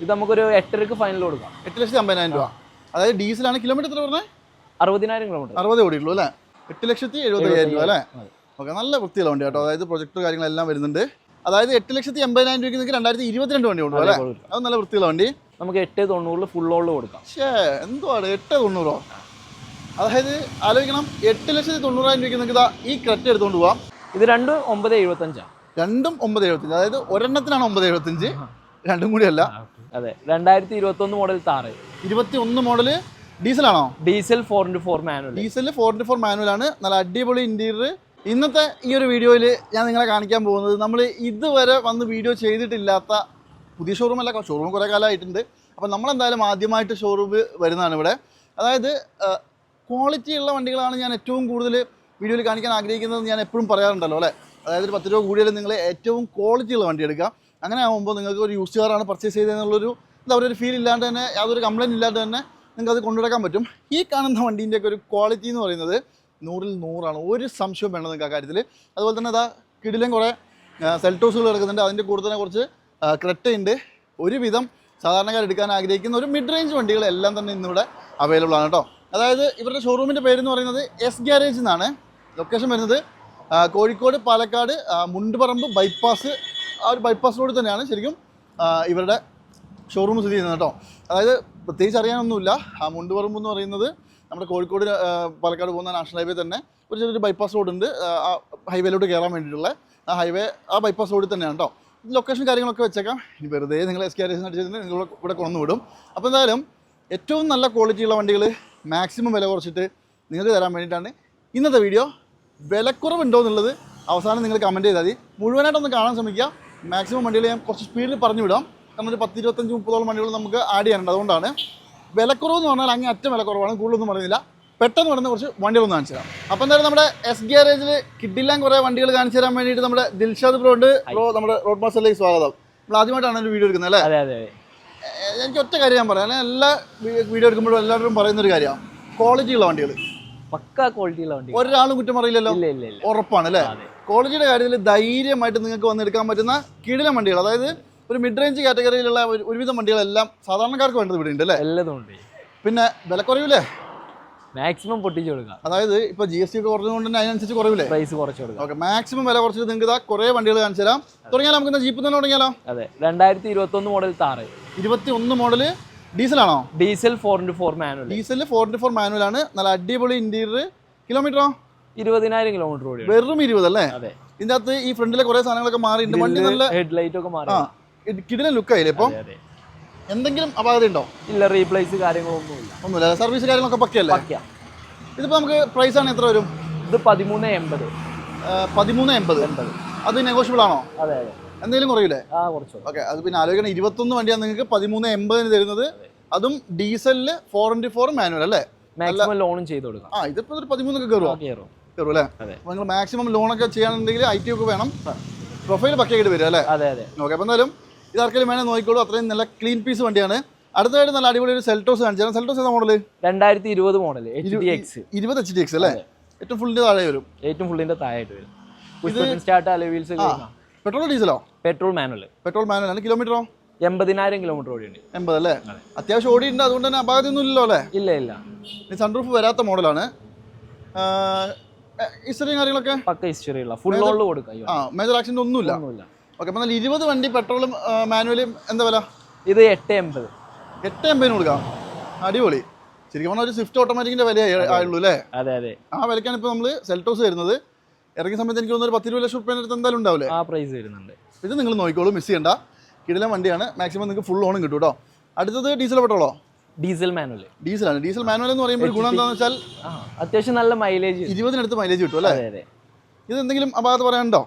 ഇത് നമുക്കൊരു എട്ടരക്ക് ഫൈനൽ കൊടുക്കാം. എട്ട് ലക്ഷത്തി അമ്പതിനായിരം രൂപ. അതായത് ഡീസലാണ് കിലോമീറ്റർ എത്ര പറഞ്ഞത് അറുപതിനായിരം കിലോമീറ്റർ അറുപത് ഓടിയുള്ളൂ അല്ലേ? എട്ട് ലക്ഷത്തി എഴുപത്തയ്യായിരം രൂപ അല്ലേ. ഓക്കെ നല്ല വൃത്തിയുള്ള വണ്ടി കേട്ടോ. അതായത് പ്രൊജക്ട് കാര്യങ്ങളെല്ലാം വരുന്നുണ്ട്. അതായത് എട്ട് ലക്ഷത്തി എൺപതിനായിരം രൂപയ്ക്ക് നിങ്ങൾക്ക് രണ്ടായിരത്തി ഇരുപത്തിരണ്ട് വണ്ടി ഉണ്ടോ അല്ലേ? അത് നല്ല വൃത്തിയുള്ള വണ്ടി. നമുക്ക് എട്ട് തൊണ്ണൂറിൽ ഫുൾ ഓളിൽ കൊടുക്കാം. ഷേ എന്തുവാണ് എട്ട് തൊണ്ണൂറോ? അതായത് ആലോചിക്കണം എട്ട് ലക്ഷത്തി തൊണ്ണൂറായിരം രൂപയ്ക്ക് നിങ്ങൾക്ക് ഇതാ ഈ ക്രെറ്റ് എടുത്തുകൊണ്ട് പോവാം. ഇത് രണ്ടും ഒമ്പത് എഴുപത്തഞ്ചാണ് രണ്ടും ഒമ്പത് എഴുപത്തഞ്ച്. അതായത് ഒരെണ്ണത്തിനാണ് ഒമ്പത് എഴുപത്തഞ്ച്. രണ്ടും കൂടിയല്ല. അതെ. രണ്ടായിരത്തി ഇരുപത്തി ഒന്ന് മോഡൽ താറ് ഇരുപത്തി ഒന്ന് model ഡീസലാണോ diesel four into four manual diesel four into four manual ആണ്. നല്ല അടിപൊളി ഇന്റീരിയർ ഇന്നത്തെ ഈ ഒരു വീഡിയോയിൽ ഞാൻ നിങ്ങളെ കാണിക്കാൻ പോകുന്നത് നമ്മൾ ഇതുവരെ വന്ന് വീഡിയോ ചെയ്തിട്ടില്ലാത്ത പുതിയ ഷോറൂം അല്ല ഷോറൂം കുറേ കാലമായിട്ടുണ്ട്. അപ്പോൾ നമ്മളെന്തായാലും ആദ്യമായിട്ട് ഷോറൂം വരുന്നതാണ് ഇവിടെ. അതായത് ക്വാളിറ്റി ഉള്ള വണ്ടികളാണ് ഞാൻ ഏറ്റവും കൂടുതൽ വീഡിയോയിൽ കാണിക്കാൻ ആഗ്രഹിക്കുന്നത് ഞാൻ എപ്പോഴും പറയാറുണ്ടല്ലോ അല്ലേ? അതായത് ഒരു പത്ത് രൂപ കൂടിയാലും നിങ്ങൾ ഏറ്റവും ക്വാളിറ്റി ഉള്ള വണ്ടി എടുക്കുക. അങ്ങനെ ആകുമ്പോൾ നിങ്ങൾക്ക് ഒരു യൂസ് പർച്ചേസ് ചെയ്തതെന്നുള്ളൊരു എന്താ പറയുക ഒരു ഫീൽ ഇല്ലാണ്ട് തന്നെ യാതൊരു കംപ്ലൈന്റ് ഇല്ലാണ്ട് തന്നെ നിങ്ങൾക്ക് അത് കൊണ്ടുനടക്കാൻ പറ്റും. ഈ കാണുന്ന വണ്ടീന്റെയൊക്കെ ഒരു ക്വാളിറ്റി എന്ന് പറയുന്നത് നൂറിൽ നൂറാണ്. ഒരു സംശയം വേണം നിങ്ങൾക്ക് ആ കാര്യത്തിൽ അതുപോലെ തന്നെ അതാ കിടിലും കുറേ സെൽറ്റോസുകൾ കിടക്കുന്നുണ്ട്. അതിന്റെ കൂടെ തന്നെ കുറച്ച് ക്രെറ്റയുണ്ട് ഒരുവിധം സാധാരണക്കാർ എടുക്കാൻ ആഗ്രഹിക്കുന്ന ഒരു മിഡ് റേഞ്ച് വണ്ടികളെല്ലാം തന്നെ ഇന്നിവിടെ അവൈലബിൾ ആണ് കേട്ടോ. അതായത് ഇവരുടെ ഷോറൂമിന്റെ പേരെന്ന് പറയുന്നത് എസ് ഗ്യാരേജ് എന്നാണ്. ലൊക്കേഷൻ വരുന്നത് കോഴിക്കോട് പാലക്കാട് മുണ്ടുപറമ്പ് ബൈപ്പാസ് ആ ഒരു ബൈപ്പാസ് റോഡിൽ തന്നെയാണ് ശരിക്കും ഇവരുടെ ഷോറൂം സ്ഥിതി ചെയ്യുന്നത് കേട്ടോ. അതായത് പ്രത്യേകിച്ച് അറിയാനൊന്നുമില്ല. ആ മുണ്ടുപറമ്പ് എന്ന് പറയുന്നത് നമ്മുടെ കോഴിക്കോട് പാലക്കാട് പോകുന്ന നാഷണൽ ഹൈവേ തന്നെ ഒരു ചെറിയൊരു ബൈപ്പാസ് ഉണ്ട്. ആ ഹൈവേയിലോട്ട് കയറാൻ വേണ്ടിയിട്ടുള്ള ആ ഹൈവേ ആ ബൈപ്പാസ് റോഡിൽ തന്നെയാണ് കേട്ടോ. ലൊക്കേഷൻ കാര്യങ്ങളൊക്കെ വെച്ചേക്കാം. ഇനി വെറുതെ നിങ്ങൾ എസ് കെ ആർ എസ് അടിച്ചിട്ട് നിങ്ങൾ ഇവിടെ കൊണ്ടു വിടും. അപ്പോൾ എന്തായാലും ഏറ്റവും നല്ല ക്വാളിറ്റിയുള്ള വണ്ടികൾ മാക്സിമം വില കുറച്ചിട്ട് നിങ്ങൾക്ക് തരാൻ വേണ്ടിയിട്ടാണ് ഇന്നത്തെ വീഡിയോ വിലക്കുറവുണ്ടോ എന്നുള്ളത് അവസാനം നിങ്ങൾ കമന്റ് ചെയ്താൽ മതി. മുഴുവനായിട്ടൊന്ന് കാണാൻ ശ്രമിക്കുക. മാക്സിമം വണ്ടികൾ ഞാൻ കുറച്ച് സ്പീഡിൽ പറഞ്ഞു വിടാം കാരണം ഒരു പത്ത് ഇരുപത്തഞ്ച് മുപ്പതോളം വണ്ടികൾ നമുക്ക് ആഡ് ചെയ്യാനുണ്ട്. അതുകൊണ്ടാണ് വിലക്കുറവ് എന്ന് പറഞ്ഞാൽ അങ്ങേ അറ്റം വിലക്കുറവാണ്. കൂടുതലൊന്നും പറയുന്നില്ല. പെട്ടെന്ന് പറഞ്ഞ കുറച്ച് വണ്ടികളൊന്ന് കാണിച്ചു തരാം അപ്പം എന്തായാലും നമ്മുടെ എസ് ഗ്യാരേജിൽ കിട്ടില്ലാൻ കുറേ വണ്ടികൾ കാണിച്ചു തരാൻ വേണ്ടിയിട്ട് നമ്മുടെ ദിൽഷാദ് ബ്രോ ഉണ്ട്. ബ്രോ നമ്മുടെ റോഡ് മാസ്റ്ററിലേക്ക് സ്വാഗതം. നമ്മൾ ആദ്യമായിട്ടാണ് ഒരു വീഡിയോ എടുക്കുന്നത് അല്ലേ? അതെ അതെ അതെ. എനിക്ക് ഒറ്റ കാര്യം ഞാൻ പറയാം. എല്ലാ വീഡിയോ എടുക്കുമ്പോഴും എല്ലാവരും പറയുന്ന ഒരു കാര്യമാണ് ക്വാളിറ്റിയുള്ള വണ്ടികൾ പക്ക ക്വാളിറ്റിയുള്ള വണ്ടി ഒരാളും കുറ്റം പറയില്ലല്ലോ. ഉറപ്പാണ് അല്ലേ. ക്വാളിറ്റിയുടെ കാര്യത്തിൽ ധൈര്യമായിട്ട് നിങ്ങൾക്ക് വന്നെടുക്കാൻ പറ്റുന്ന കിടിലം വണ്ടികൾ അതായത് ഒരു മിഡ് റേഞ്ച് കാറ്റഗറിയിലുള്ള ഒരു- ഒരുവിധം വണ്ടികളെല്ലാം സാധാരണക്കാർക്ക് വേണ്ടത് ഇവിടെ ഉണ്ട് അല്ലേ? എല്ലാതും ഉണ്ട്. പിന്നെ വില കുറയൂലേ മാക്സിമം പൊട്ടിച്ചു കൊടുക്കാം. അതായത് ഇപ്പോൾ ജി എസ് ടി ഒക്കെ കുറഞ്ഞതുകൊണ്ട് തന്നെ അതിനനുസരിച്ച് കുറവില്ലേ? പ്രൈസ് കുറച്ച് കൊടുക്കാം. ഓക്കെ മാക്സിമം വില കുറച്ചിട്ട് നിങ്ങൾക്ക് ഇതാ കുറേ വണ്ടികൾ കാണിച്ചു തരാം. തുടങ്ങിയാലോ നമുക്ക് ജീപ്പ് തന്നെ തുടങ്ങിയാലോ? അതെ രണ്ടായിരത്തി ഇരുപത്തൊന്ന് മോഡൽ താറ് ഇരുപത്തി ഒന്ന് model ഡീസലാണോ diesel four into four manual diesel four into four manual ആണ്. നല്ല അടിപൊളി ഇന്റീരിയർ കിലോമീറ്ററോ ഇരുപതിനായിരം കിലോമീറ്റർ ഓടി വെറും ഇരുപത് അല്ലേ? അതെ. ഇതിന്റെ അകത്ത് ഈ ഫ്രണ്ടിലെ കുറെ സാധനങ്ങളൊക്കെ മാറിയിട്ടുണ്ട്. വണ്ടി നല്ല ഹെഡ്ലൈറ്റ് ഒക്കെ മാറി. ആ ലുക്ക് ആയില്ലേ ഇപ്പം. എന്തെങ്കിലും അപാകത ഉണ്ടോ? ഇല്ല റീപ്ലേസ് കാര്യങ്ങളൊന്നും ഇല്ല ഒന്നുമില്ല സർവീസ് കാര്യങ്ങളൊക്കെ പക്കയല്ലേ? ഇതിപ്പോ നമുക്ക് പ്രൈസ് ആണ് എത്ര വരും? ഇത് പതിമൂന്ന് എൺപത്. പതിമൂന്ന് എൺപത്. എൺപത്. അത് നെഗോഷ്യബിൾ ആണോ? അതെ അതെ. എന്തെങ്കിലും കുറയില്ലേ ആ കുറച്ച് ഓക്കെ അത് പിന്നെ ആലോചിക്കണം. ഇരുപത്തൊന്ന് വണ്ടിയാണ് നിങ്ങൾക്ക് പതിമൂന്ന് എൺപതിന് തരുന്നത്. അതും ഡീസലിൽ ഫോർ ഇന്റു ഫോർ മാനുവൽ അല്ലേ. മാക്സിമം ലോണും ചെയ്ത് കൊടുക്കാം ആ ഇതിപ്പോ ഒരു പതിമൂന്നൊക്കെ കയറുമോ കയറും. കയറും അല്ലേ. നിങ്ങൾ മാക്സിമം ലോണൊക്കെ ചെയ്യാനുണ്ടെങ്കിൽ ഐ ടി ഒക്കെ വേണം. പ്രൊഫൈൽ പക്കയായിട്ട് വരും അല്ലേ? അതെ അതെ. ഓക്കെ അപ്പോൾ എന്തായാലും ഇത് ആർക്കെങ്കിലും വേണേൽ നോക്കിക്കോളൂ. അത്രയും നല്ല ക്ലീൻ പീസ് വണ്ടിയാണ്. അടുത്തതായിട്ട് നല്ല അടിപൊളി ഒരു സെൽട്ടോസ് കാണിച്ചാൽ സെൽട്ടോസ് ഏതാ മോഡൽ രണ്ടായിരത്തി ഇരുപത് മോഡൽ ഇരുപത് എച്ച് ഡി എക്സ് അല്ലേ? ഏറ്റവും ഫുള്ളിന്റെ താഴെ വരും. ഏറ്റവും ഫുള്ളിന്റെ താഴെയായിട്ട് വരും. സ്റ്റാർട്ട് അലവീൽസ് പെട്രോൾ ഡീസലോ പെട്രോൾ മാനുവൽ പെട്രോൾ മാനുവൽ ആണ് കിലോമീറ്ററോ എൺപതിനായിരം കിലോമീറ്റർ ഓടിയുണ്ട് എൺപത് അല്ലേ? അത്യാവശ്യം ഓടിയിട്ടുണ്ട്. അതുകൊണ്ട് തന്നെ അപാകതയൊന്നും ഇല്ലല്ലോ അല്ലേ? ഇല്ല ഇല്ല. സൺറൂഫ് വരാത്ത മോഡലാണ് ഹിസ്റ്ററിയും കാര്യങ്ങളൊക്കെ? പക്ക ഹിസ്റ്ററി ഉള്ള. ഫുൾ ഓൾ കൊടുക്കാം ആ മേജർ ആക്സിഡന്റ് ഒന്നുമില്ല. ഒന്നുമില്ല. ഓക്കെ അപ്പം നല്ല ഇരുപത് വണ്ടി പെട്രോളും മാനുവലും എന്താ വില? ഇത് എട്ട് എൺപത് എട്ട് എൺപതിന് കൊടുക്കാം. അടിപൊളി. ശരിക്കും പറഞ്ഞാൽ ഒരു സ്വിഫ്റ്റ് ഓട്ടോമാറ്റിക്കിന്റെ വില ആയുള്ളൂ അല്ലേ? അതെ അതെ. ആ വിലക്കാണ് ഇപ്പോൾ നമ്മൾ സെൽറ്റോസ് വരുന്നത്. ഇറങ്ങിയ സമയത്ത് എനിക്ക് തോന്നുന്നു ഒരു പത്ത് ഇരുപത് ലക്ഷം റുപ്യന്റെ അടുത്ത് എന്തായാലും ഉണ്ടാവില്ലേ? ആ പ്രൈസ് വരുന്നുണ്ട്. ഇത് നിങ്ങൾ നോക്കിക്കോളൂ മിസ് ചെയ്യണ്ട. കിടിലം വണ്ടിയാണ്. മാക്സിമം നിങ്ങൾക്ക് ഫുൾ ഓണും കിട്ടും കേട്ടോ അടുത്തത് ഡീസൽ പെട്രോളോ ഡീസൽ മാനുവൽ ഡീസലാണ്. ഡീസൽ മാനുവൽ എന്ന് പറയുമ്പോൾ ഗുണം എന്താണെന്ന് വെച്ചാൽ അത്യാവശ്യം നല്ല മൈലേജ് ഇരുപതിനടുത്ത് മൈലേജ് കിട്ടും അല്ലേ? അതെ അതെ. ഇത് എന്തെങ്കിലും അപാകത പറയാനുണ്ടോ?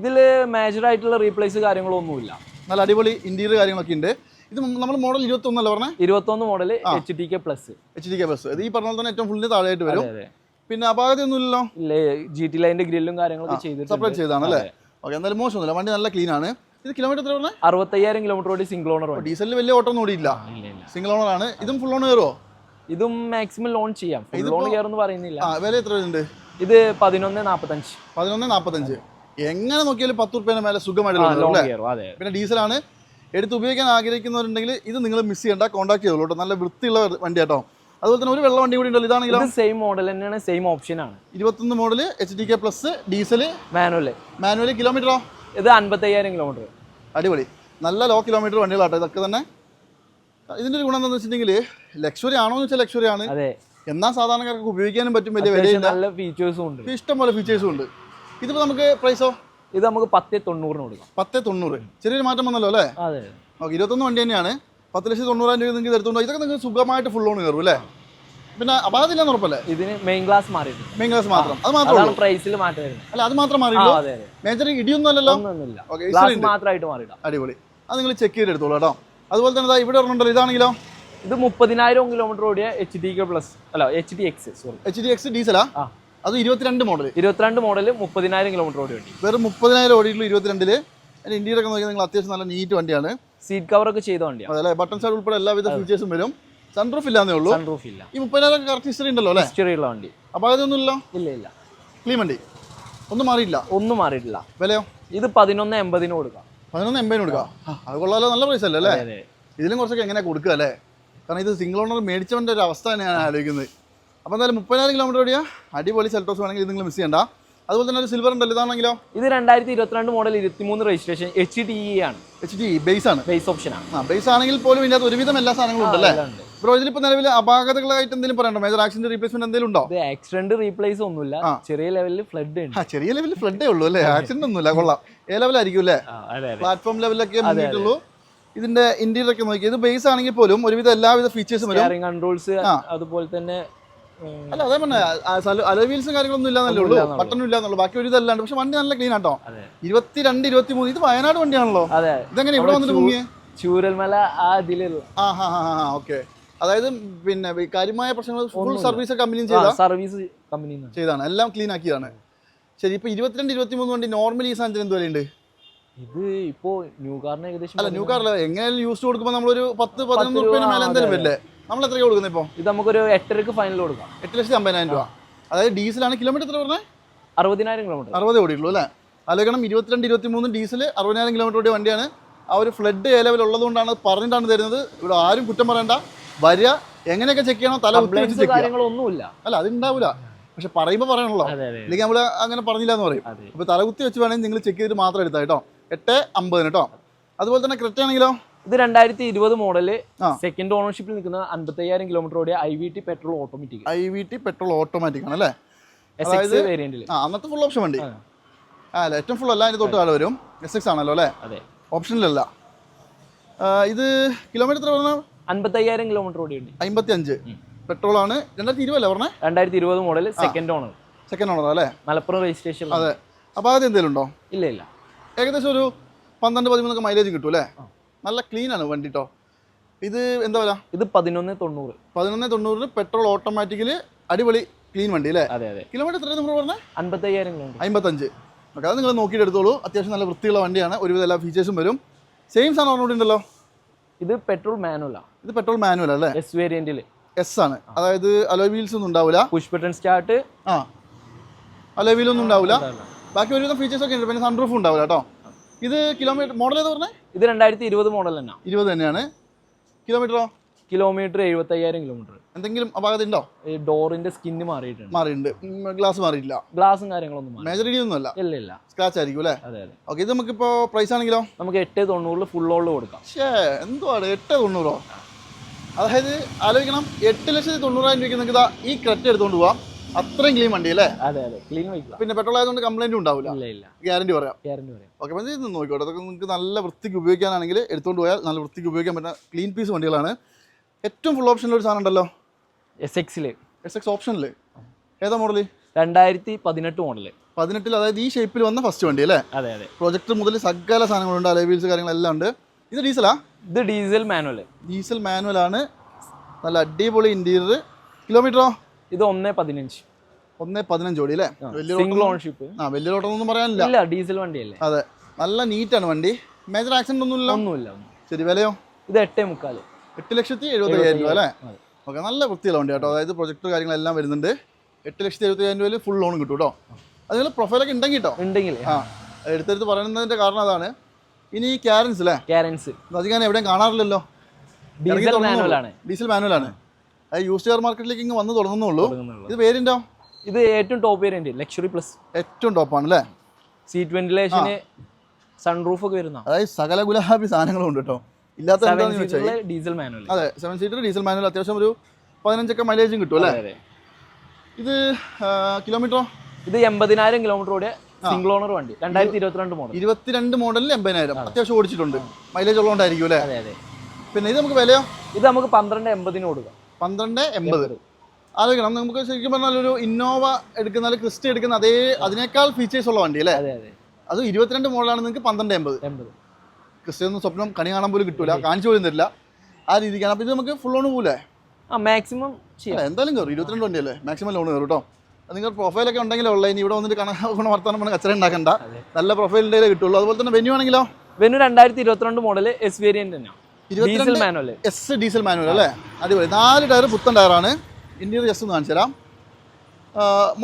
ഇതിൽ മേജർ ആയിട്ടുള്ള റീപ്ലേസ് കാര്യങ്ങളൊന്നുമില്ല. നല്ല അടിപൊളി ഇന്റീരിയർ കാര്യങ്ങളൊക്കെ ഉണ്ട്. ഇത് നമ്മൾ മോഡൽ ഇരുപത്തൊന്നല്ല പറഞ്ഞേ? ഇരുപത്തൊന്ന് model H T K plus H D K plus ഇത് ഈ പറഞ്ഞ തന്നെ ഏറ്റവും ഫുള്ളിന് താഴെയായിട്ട് വരും. പിന്നെ അപാകതയൊന്നും ഇല്ല ജി ടി ലൈന്റെ ഗ്രില്ലും കാര്യങ്ങളൊക്കെ ചെയ്തിട്ടുണ്ട്. സെപ്പറേറ്റ് ചെയ്താണ് അല്ലേ ഓക്കെ എന്തായാലും മോശമൊന്നുമില്ല. വണ്ടി നല്ല ക്ലീൻ ആണ്. ഇത് കിലോമീറ്റർ എത്ര പറഞ്ഞേ? അറുപത്തയ്യായിരം കിലോമീറ്റർ ഓടി സിംഗിൾ ഓണർ ഡീസലിൽ വലിയ ഓട്ടം ഓടിയില്ല സിംഗിൾ ഓണർ ആണ്. ഇതും ഫുൾ ഓൺ കയറുമോ ഇതും മാക്സിമം ലോൺ ചെയ്യാം. ഫുൾ ലോൺ കയറുമെന്ന് പറയുന്നില്ല. വില എത്ര ഉണ്ട് ഇത് പതിനൊന്ന് നാൽപ്പത്തഞ്ച് പതിനൊന്ന് നാൽപ്പത്തഞ്ച് എങ്ങനെ നോക്കിയാലും പത്ത് റുപ്യേനെ മേലെ സുഖമായിട്ട് കയറും പിന്നെ ഡീസലാണ് എടുത്ത് ഉപയോഗിക്കാൻ ആഗ്രഹിക്കുന്നവരുണ്ടെങ്കിൽ ഇത് നിങ്ങൾ മിസ് ചെയ്യേണ്ട. കോൺടാക്ട് ചെയ്തോളൂ കേട്ടോ. നല്ല വൃത്തിയുള്ള വണ്ടി കേട്ടോ അതുപോലെ തന്നെ ഒരു വെള്ള വണ്ടി കൂടി ഉണ്ടല്ലോ ഇതാണെങ്കിലും? ഇത് സെയിം മോഡൽ തന്നെയാണ് സെയിം ഓപ്ഷൻ ആണ്. ഇരുപത്തൊന്ന് model H D K plus diesel manual manual കിലോമീറ്ററോ ഇത് അൻപത്തയ്യായിരം കിലോമീറ്റർ അടിപൊളി. നല്ല ലോ കിലോമീറ്റർ വണ്ടികളാട്ടോ ഇതൊക്കെ തന്നെ. ഇതിന്റെ ഒരു ഗുണം എന്താണെന്ന് വെച്ചിട്ടുണ്ടെങ്കിൽ ലക്ഷറി ആണോ എന്ന് വെച്ചാൽ ലക്ഷറി ആണ്. അതെ. എന്നാൽ സാധാരണക്കാർക്ക് ഉപയോഗിക്കാനും പറ്റും വലിയ വില വിലയില്ല നല്ല ഫീച്ചേഴ്സും ഉണ്ട്. ഇഷ്ടം പോലെ ഫീച്ചേഴ്സും ഉണ്ട്. ഇതിപ്പോൾ നമുക്ക് പ്രൈസോ ഇത് നമുക്ക് പത്ത് തൊണ്ണൂറിന് കൊടുക്കാം. പത്ത് തൊണ്ണൂറ്. ചെറിയൊരു മാറ്റം വന്നല്ലോ അല്ലേ? അതെ. ഓക്കെ ഇരുപത്തൊന്ന് വണ്ടി തന്നെയാണ്. പത്ത് ലക്ഷത്തി തൊണ്ണൂറായിരം രൂപ നിങ്ങൾക്ക് തരുത്തുണ്ടോ ഇതൊക്കെ നിങ്ങൾക്ക് സുഖമായിട്ട് ഫുൾ ഓൺ കയറും അല്ലേ? പിന്നെ അപാകത്തില്ലെന്ന് ഉറപ്പല്ലേ? ഇതിന് മെയിൻ ഗ്ലാസ് മാറിയിട്ടുണ്ട്. മെയിൻ ഗ്ലാസ് മാത്രം. അത് മാത്രം പ്രൈസിൽ മാറ്റം വരുന്നത് അല്ല അത് മാത്രം അതെ അതെ. മേജർ ഇടിയൊന്നും അല്ലല്ലോ? ഗ്ലാസ് മാത്രമായിട്ട് മാറിയിടാം. അടിപൊളി. അത് നിങ്ങൾ ചെക്ക് ചെയ്ത് എടുത്തോളൂ കേട്ടോ. അതുപോലെ തന്നെ ഇവിടെ ഒരെണ്ണമുണ്ടല്ലോ ഇതാണെങ്കിലോ? ഇത് മുപ്പതിനായിരം കിലോമീറ്റർ ഓടിയ എച്ച് ഡി കെ പ്ലസ് അല്ല H D X sorry H D X ഡീസലാ അത് ഇരുപത്തിരണ്ട് മോഡൽ ഇരുപത്തിരണ്ട് മോഡൽ മുപ്പതിനായിരം കിലോമീറ്റർ ഓടി വണ്ടി. വെറും മുപ്പതിനായിരം ഓടിയിട്ടുള്ള ഇരുപത്തിരണ്ടിൽ. അതിന്റെ ഇന്ത്യയിലൊക്കെ നോക്കിയാൽ നിങ്ങൾ അത്യാവശ്യം നല്ല നീറ്റ് വണ്ടിയാണ്. സീറ്റ് കവറൊക്കെ ചെയ്ത വണ്ടിയാണ്. അതല്ലേ ബട്ടൺ സൈഡ് ഉൾപ്പെടെ എല്ലാവിധ ഫീച്ചേഴ്സും വരും. സൺറൂഫ് ഇല്ലാന്നേ ഉള്ളൂ. സൺറൂഫ് ഇല്ല. ഈ മുപ്പതിനായിരം കറക്റ്റ് ഹിസ്റ്ററി ഉണ്ടല്ലോ അല്ലേ? ഹിസ്റ്ററി ഉള്ള വണ്ടി. അപ്പോൾ അതൊന്നും ഇല്ല ഇല്ല. ഇല്ല ക്ലീൻ വണ്ടി. ഒന്നും മാറിയില്ല ഒന്നും മാറിയിട്ടില്ല. വിലയോ? ഇത് പതിനൊന്ന് എൺപതിന് കൊടുക്കാം. പതിനൊന്ന് എൺപതിന് കൊടുക്കാം. അത് കൊള്ളാലോ നല്ല പൈസ അല്ലേ അല്ലേ? ഇതിലും കുറച്ചൊക്കെ എങ്ങനെ കൊടുക്കുക അല്ലേ? കാരണം ഇത് സിംഗിൾ ഓണർ മേടിച്ചവന്റെ ഒരു അവസ്ഥ തന്നെയാണ് ഞാൻ ആലോചിക്കുന്നത്. അപ്പോൾ എന്തായാലും മുപ്പതിനായിരം കിലോമീറ്റർ ഓടിയാ. അടിപൊളി സെൽട്ടോസ് വേണമെങ്കിൽ നിങ്ങൾ മിസ് ചെയ്യണ്ട. അതുപോലെ തന്നെ ഒരു സിൽവർ ഉണ്ടല്ലോ ഇതാണെങ്കിലോ? ഇത് രണ്ടായിരത്തി ഇരുപത്തിരണ്ട് മോഡൽ ഇരുപത്തിമൂന്ന് രജിസ്ട്രേഷൻ എച്ച് ഡി ഇ ആണ്. എച്ച് ഡി ബേസ് ആണ്. ബേസ് ഓപ്ഷൻ ആണ്. ആ ബേസ് ആണെങ്കിൽ പോലും ഇതിനകത്ത് ഒരുവിധം എല്ലാ സാധനങ്ങളും ഉണ്ടല്ലേ. ബ്രോ ഇതിലിപ്പോ നിലവിൽ അപാകതകളായിട്ട് എന്തെങ്കിലും പറയണ്ടോ? മേജർ ആക്സിഡന്റ് റീപ്ലേസ്മെന്റ് എന്തെങ്കിലും ഉണ്ടോ? ഇത് ആക്സിഡന്റ് റീപ്ലേസ് ഒന്നുമില്ല. ചെറിയ ലെവലിൽ ഫ്ലഡ് ഉണ്ട്. ആ ചെറിയ ലെവലിൽ ഫ്ലഡേ ഉള്ളൂ അല്ലേ? ആക്സിഡന്റ് ഒന്നുമില്ല കൊള്ളാം. ഏ ലെവലായിരിക്കും അല്ലേ? പ്ലാറ്റ്ഫോം ലെവലൊക്കെ മുന്നിട്ടുള്ളൂ. ഇതിന്റെ ഇന്റീരിയർ ഒക്കെ നോക്കി. ഇത് ബേസ് ആണെങ്കിൽ പോലും ഒരുവിധ എല്ലാവിധ ഫീച്ചേഴ്സും വരും. കൺട്രോൾസ് അതുപോലെ തന്നെ അല്ല അതേ പറഞ്ഞ. അലവീൽസും കാര്യങ്ങളൊന്നും ഇല്ലാന്നല്ലേ ഉള്ളൂ. പട്ടണം ഇല്ലാന്നുള്ളൂ. ബാക്കി ഒരു ഇതല്ലാണ്ട് പക്ഷെ വണ്ടി നല്ല ക്ലീൻ ആട്ടോ. ഇരുപത്തിരണ്ട് ഇരുപത്തി മൂന്ന് ഇത് വയനാട് വണ്ടിയാണല്ലോ. ഇതെങ്ങനെ ഇവിടെ വന്നിട്ട് ചൂരൽമല ആ ഇതിലുള്ള. ആ ഹാ ഹാ ഹാ ഓക്കെ. അതായത് പിന്നെ കാര്യമായ പ്രശ്നങ്ങൾ ഫുൾ സർവീസ് കമ്പനിയും ചെയ്ത. സർവീസ് കമ്പനി ചെയ്താണ്. എല്ലാം ക്ലീൻ ആക്കിയതാണ്. ശരി ഇപ്പൊ ഇരുപത്തിരണ്ട് ഇരുപത്തി മൂന്ന് വണ്ടി നോർമൽ ഈ സാധനത്തിന് എന്ത് വിലയുണ്ട് ഇത് ഇപ്പോ ന്യൂ കാറിന് ഏകദേശം അല്ല ന്യൂ കാറിൽ എങ്ങനെയാലും യൂസ് കൊടുക്കുമ്പോൾ നമ്മളൊരു പത്ത് പതിനൊന്ന് റുപ്യ മേലെ എന്തായാലും വരില്ലേ? നമ്മൾ എത്ര കൊടുക്കുന്നത് ഇപ്പോൾ ഇത് നമുക്കൊരു എട്ടരക്ക് ഫൈനൽ കൊടുക്കാം. എട്ട് ലക്ഷത്തി അമ്പതിനായിരം രൂപ. അതായത് ഡീസലാണ് കിലോമീറ്റർ എത്ര പറഞ്ഞത് അറുപതിനായിരം കിലോമീറ്റർ അറുപത് ഓടിയുള്ളൂ അല്ലേ? ആലോചിക്കണം ഇരുപത്തിരണ്ട് ഇരുപത്തി മൂന്ന് ഡീസൽ അറുപതിനായിരം കിലോമീറ്റർ ഓടിയ വണ്ടിയാണ്. ആ ഒരു ഫ്ലഡ് ഏ ലെവൽ ഉള്ളതുകൊണ്ടാണ് പറഞ്ഞിട്ടാണ് തരുന്നത്. ഇവിടെ ആരും കുറ്റം പറയണ്ട. വരിക എങ്ങനെയൊക്കെ ചെക്ക് ചെയ്യണോ തല കുത്തി ചെക്ക് കാര്യങ്ങളൊന്നുമില്ല. അല്ല അത് ഉണ്ടാവില്ല പക്ഷെ പറയുമ്പോൾ പറയണല്ലോ. അല്ലെങ്കിൽ നമ്മൾ അങ്ങനെ പറഞ്ഞില്ല എന്ന് പറയും. അപ്പൊ അപ്പോൾ തലകുത്തി വെച്ച് വേണമെങ്കിൽ നിങ്ങൾ ചെക്ക് ചെയ്തിട്ട് മാത്രം എടുത്താൽ കേട്ടോ. എട്ട് അമ്പതിന് കേട്ടോ. അതുപോലെ തന്നെ ക്രെറ്റ ആണെങ്കിലോ? ഇത് രണ്ടായിരത്തി ഇരുപത് മോഡൽ സെക്കൻഡ് ഓണർഷിപ്പിൽ നിൽക്കുന്ന അൻപത്തയ്യായിരം കിലോമീറ്റർ ഓടിയ I V T petrol automatic I V T petrol automatic ആണ് അല്ലേ ആ അന്നത്തെ ഫുൾ ഓപ്ഷൻ വണ്ടി. ആ. അല്ല ഏറ്റവും ഫുൾ അല്ല അതിന് തൊട്ട് കാലം വരും. എസ് എക്സ് ആണല്ലോ അല്ലേ? ഓപ്ഷനിലല്ല ഇത് കിലോമീറ്റർ എത്ര പറഞ്ഞാൽ അൻപത്തയ്യായിരം കിലോമീറ്റർ ഓടിയുണ്ട് അമ്പത്തി അഞ്ച് പെട്രോൾ ആണ്. രണ്ടായിരത്തി ഇരുപല്ലേ പറഞ്ഞേ? രണ്ടായിരത്തി ഇരുപത് model second owner second owner അല്ലേ? മലപ്പുറം രജിസ്ട്രേഷൻ അതെ. അപ്പോൾ അത് എന്തെങ്കിലും ഉണ്ടോ? ഇല്ല ഇല്ല. ഏകദേശം ഒരു പന്ത്രണ്ട് പതിമൂന്നൊക്കെ മൈലേജ് കിട്ടും അല്ലേ? നല്ല ക്ലീൻ ആണ് വണ്ടി കേട്ടോ ഇത് എന്താ പറയാ ഇത് പതിനൊന്ന് തൊണ്ണൂറ്. പതിനൊന്ന് തൊണ്ണൂറിന് പെട്രോൾ ഓട്ടോമാറ്റിക്കിൽ അടിപൊളി ക്ലീൻ വണ്ടി അല്ലേ? അതെ അതെ. കിലോമീറ്റർ എത്രയാണ് നമ്മൾ പറഞ്ഞത് അൻപത്തയ്യായിരം അമ്പത്തഞ്ച് ഓക്കെ അത് നിങ്ങൾ നോക്കിയിട്ട് എടുത്തോളൂ. അത്യാവശ്യം നല്ല വൃത്തിയുള്ള വണ്ടിയാണ്. ഒരുവിധ എല്ലാ ഫീച്ചേഴ്സും വരും. സെയിം സാധനം ഉണ്ടല്ലോ. ഇത് പെട്രോൾ മാനുവലാണ് ഇത് പെട്രോൾ മാനുവൽ അല്ലേ? എസ് വേരിയന്റിൽ എസ് ആണ്. അതായത് അലോയ് വീൽസ് ഒന്നും ഉണ്ടാവില്ല പുഷ് ബട്ടൺ സ്റ്റാർട്ട് ആ. അലോയ് ഒന്നും ഉണ്ടാവില്ല ബാക്കി ഒരുവിധം ഫീച്ചേഴ്സ് ഒക്കെ ഉണ്ട്. പിന്നെ സൺറൂഫ് ഉണ്ടാവില്ല കേട്ടോ ഇത് കിലോമീറ്റർ മോഡൽ ഏതാ പറഞ്ഞത് ഇത് രണ്ടായിരത്തി ഇരുപത് മോഡൽ തന്നെ. ഇരുപത് തന്നെയാണ്. കിലോമീറ്ററോ കിലോമീറ്റർ എഴുപത്തയ്യായിരം കിലോമീറ്റർ. എന്തെങ്കിലും അപകടം ഉണ്ടോ? ഈ ഡോറിന്റെ സ്കിന്ന് മാറിയിട്ടുണ്ട്. മാറിയിട്ടുണ്ട്. ഗ്ലാസ് മാറിയില്ല ഗ്ലാസും കാര്യങ്ങളൊന്നും മാറി മേജർ ഇടിയൊന്നും അല്ല ഇല്ല ഇല്ല. സ്ക്രാച്ച് ആയിരിക്കും അല്ലേ? അതെ അതെ. ഓക്കെ ഇത് നമുക്കിപ്പോൾ പ്രൈസ് ആണെങ്കിലോ? നമുക്ക് എട്ട് തൊണ്ണൂറിൽ ഫുൾ ഓൾ കൊടുക്കാം. ഷേ എന്തുവാണ് എട്ട് തൊണ്ണൂറോ? അതായത് ആലോചിക്കണം എട്ട് ലക്ഷത്തി തൊണ്ണൂറായിരം രൂപയ്ക്ക് നിങ്ങൾക്ക് ഇതാ ഈ ക്രെറ്റ് എടുത്തുകൊണ്ട് പോവാം. അത്രയും ക്ലീൻ വണ്ടി അല്ലേ? അതെ അതെ. ക്ലീൻ വയ്ക്കും പിന്നെ പെട്രോൾ ആയതുകൊണ്ട് കംപ്ലൈന്റും ഉണ്ടാവില്ല ഇല്ല ഇല്ല. ഗ്യാരണ്ടി പറയാം. ഗ്യാരണ്ടി പറയാം. ഓക്കെ അപ്പോൾ ഇത് നോക്കിക്കോട്ടെ. അതൊക്കെ നിങ്ങൾക്ക് നല്ല വൃത്തിക്ക് ഉപയോഗിക്കാനാണെങ്കിൽ എടുത്തുകൊണ്ട് പോയാൽ നല്ല വൃത്തിക്ക് ഉപയോഗിക്കാൻ പറ്റുന്ന ക്ലീൻ പീസ് വണ്ടികളാണ്. ഏറ്റവും ഫുൾ ഓപ്ഷനിൽ ഒരു സാധനം ഉണ്ടല്ലോ. എസ് എക്സിൽ എസ് എക്സ് ഓപ്ഷനിൽ ഏതാ മോഡൽ രണ്ടായിരത്തി പതിനെട്ട് മോഡൽ പതിനെട്ടിൽ അതായത് ഈ ഷേപ്പിൽ വന്ന ഫസ്റ്റ് വണ്ടി അല്ലേ? അതെ അതെ. പ്രൊജക്ട് മുതൽ സകല സാധനങ്ങളുണ്ട് അലേ വീൽസ് കാര്യങ്ങളെല്ലാം ഉണ്ട്. ഇത് ഡീസലാ ഇത് ഡീസൽ മാനുവൽ ഡീസൽ മാനുവൽ ആണ്. നല്ല അടിപൊളി ഇന്റീരിയർ കിലോമീറ്ററോ ഇത് ഒന്ന് പതിനഞ്ച്. ഒന്ന് പതിനഞ്ച് ഓടി അല്ലേ? വലിയ സിംഗിൾ ഓൺഷിപ്പ് ആ വലിയ ഓട്ടമൊന്നും പറയാനില്ല. ഇല്ല ഡീസൽ വണ്ടിയല്ലേ. അതെ. നല്ല നീറ്റാണ് വണ്ടി. മേജർ ആക്സിഡന്റ് ഒന്നുമില്ല ഒന്നുമില്ല ഒന്നും. ശരി വിലയോ? ഇത് എട്ടേ മുക്കാൽ. എട്ട് ലക്ഷത്തി എഴുപത്തി അയ്യായിരം രൂപ അല്ലേ? ഓക്കെ നല്ല വൃത്തിയുള്ള വണ്ടി കേട്ടോ. അതായത് പ്രൊജക്ട് കാര്യങ്ങളെല്ലാം വരുന്നുണ്ട്. എട്ട് ലക്ഷത്തി എഴുപത്തി അയ്യായിരം രൂപയിൽ ഫുൾ ലോൺ കിട്ടും കേട്ടോ. അതിനുള്ള പ്രൊഫൈലൊക്കെ ഉണ്ടെങ്കിൽ കേട്ടോ. ഉണ്ടെങ്കിൽ ആ എടുത്തെടുത്ത് പറയുന്നതിന്റെ കാരണം അതാണ്. ഇനി ക്യാരൻസ് അല്ലേ ക്യാരൻസ് അധികം ഞാൻ എവിടെയും കാണാറില്ലല്ലോ. ഡീസൽ മാനുവലാണ് മാനുവൽ ആണ്. ഡീസൽ അത് യൂസ് കാർ മാർക്കറ്റിലേക്ക് ഇങ്ങ് വന്ന് തുടങ്ങുന്നുള്ളൂ. ഇത് പേരിന്റെ ഇത് ഏറ്റവും ടോപ്പ് വേരിയന്റ് ലക്ഷറി പ്ലസ് ഏറ്റവും ടോപ്പാണ് അല്ലേ സീറ്റ് വെന്റിലേഷന് സൺറൂഫ് ഒക്കെ വരുന്ന? അതായത് സകല ഗുലാബി സാധനങ്ങളും ഉണ്ട് കേട്ടോ. ഇല്ലാത്ത എന്താണെന്ന് ചോദിച്ചാൽ ഡീസൽ മാനുവൽ അതെ സെവൻ സീറ്റർ ഡീസൽ മാനുവൽ അത്യാവശ്യം ഒരു പതിനഞ്ചൊക്കെ മൈലേജും കിട്ടും അല്ലേ? ഇത് കിലോമീറ്ററോ ഇത് എൺപതിനായിരം കിലോമീറ്റർ ഓടിയ സിംഗിൾ ഓണർ വണ്ടി രണ്ടായിരത്തി ഇരുപത്തിരണ്ട് മോഡൽ ഇരുപത്തിരണ്ട് മോഡലിൽ എൺപതിനായിരം. അത്യാവശ്യം ഓടിച്ചിട്ടുണ്ട്. മൈലേജ് ഉള്ളതുകൊണ്ടായിരിക്കും അല്ലേ? അതെ അതെ. പിന്നെ ഇത് നമുക്ക് വിലയോ? ഇത് നമുക്ക് പന്ത്രണ്ട് എൺപതിന് കൊടുക്കാം. പന്ത്രണ്ട് എൺപത്. ആലോചിക്കണം. നമുക്ക് ശരിക്കും പറഞ്ഞാൽ ഒരു ഇന്നോവ എടുക്കുന്ന ക്രിസ്റ്റ എടുക്കുന്ന അതേ അതിനേക്കാൾ ഫീച്ചേഴ്സ് ഉള്ള വണ്ടി അല്ലേ? അതെ അതെ. അത് ഇരുപത്തിരണ്ട് മോഡലാണ് നിങ്ങൾക്ക് പന്ത്രണ്ട് എൺപത്. എൺപത്. ക്രിസ്റ്റ ഒന്നും സ്വപ്നം കണി കാണാൻ പോലും കിട്ടൂല കാണിച്ചു പോലും തരില്ല. ആ രീതിക്കാണ്. അപ്പം ഇത് നമുക്ക് ഫുൾ ഓൺ പോലെ ആ മാക്സിമം ചെയ്യാം. എന്തായാലും കയറും ഇരുപത്തിരണ്ട് വണ്ടിയല്ലേ മാക്സിമം ലോൺ കയറും കേട്ടോ നിങ്ങൾ പ്രൊഫൈലൊക്കെ ഉണ്ടെങ്കിൽ ഇനി ഇവിടെ വന്നിട്ട് കണക്ക് വർത്താനം പറഞ്ഞ കച്ചറ ഉണ്ടാക്കണ്ട. നല്ല പ്രൊഫൈൽ പ്രൊഫൈലിന്റെ കിട്ടുള്ളൂ. അതുപോലെ തന്നെ വെന്യൂ ആണെങ്കിലോ? വെനു രണ്ടായിരത്തി ഇരുപത്തിരണ്ട് മോഡൽ എസ് വേരിയന്റ് തന്നെയാണ് diesel manual S diesel manual അല്ലേ? അടിപൊളി. നാല് ടയർ പുത്തൻ ടയറാണ് ഇന്റീരിയർ ജസ്റ്റ് ഒന്ന് കാണിച്ചു തരാം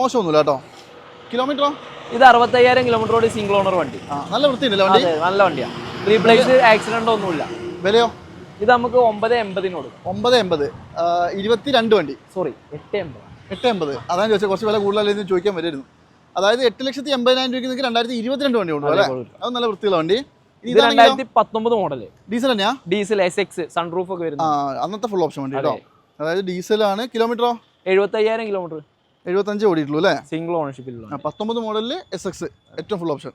മോശമൊന്നുമില്ല കേട്ടോ കിലോമീറ്ററോ ഇത് അറുപത്തയ്യായിരം കിലോമീറ്റർ ഓടി സിംഗിൾ ഓണർ വണ്ടി. നല്ല വൃത്തിയുണ്ടല്ലേ വണ്ടി? നല്ല വണ്ടിയാണ് റീപ്ലേസ് ആക്സിഡന്റ് ഒന്നുമില്ല. വിലയോ? ഇത് നമുക്ക് ഒമ്പത് എൺപതിനോട്. ഒമ്പത് എൺപത്. ഇരുപത്തിരണ്ട് വണ്ടി. സോറി എട്ട് എൺപത്. എട്ട് എൺപത്. അതാണ് ചോദിച്ചത് കുറച്ച് വില കൂടുതലല്ലെന്ന് ചോദിക്കാൻ വരുമായിരുന്നു അതായത് എട്ട് ലക്ഷത്തി എൺപതിനായിരം രൂപയ്ക്ക് നിങ്ങൾക്ക് രണ്ടായിരത്തി ഇരുപത്തിരണ്ട് വണ്ടി കൊണ്ടു അല്ലേ? അത് നല്ല വൃത്തിയുള്ള വണ്ടി. ഇത് രണ്ടായിരത്തി പത്തൊമ്പത് മോഡൽ ഡീസൽ തന്നെയാ? ഡീസൽ എസ് എക്സ് സൺറൂഫ് ഒക്കെ ആ വരുന്നത് അന്നത്തെ ഫുൾ ഓപ്ഷൻ വണ്ടി കേട്ടോ അതായത് ഡീസലാണ്. കിലോമീറ്ററോ? എഴുപത്തയ്യായിരം കിലോമീറ്റർ എഴുപത്തഞ്ച് ഓടിയിട്ടുള്ളൂ അല്ലേ? സിംഗിൾ ഓണർഷിപ്പിലുള്ള പത്തൊമ്പത് മോഡലിൽ എസ് എക്സ് ഏറ്റവും ഫുൾ ഓപ്ഷൻ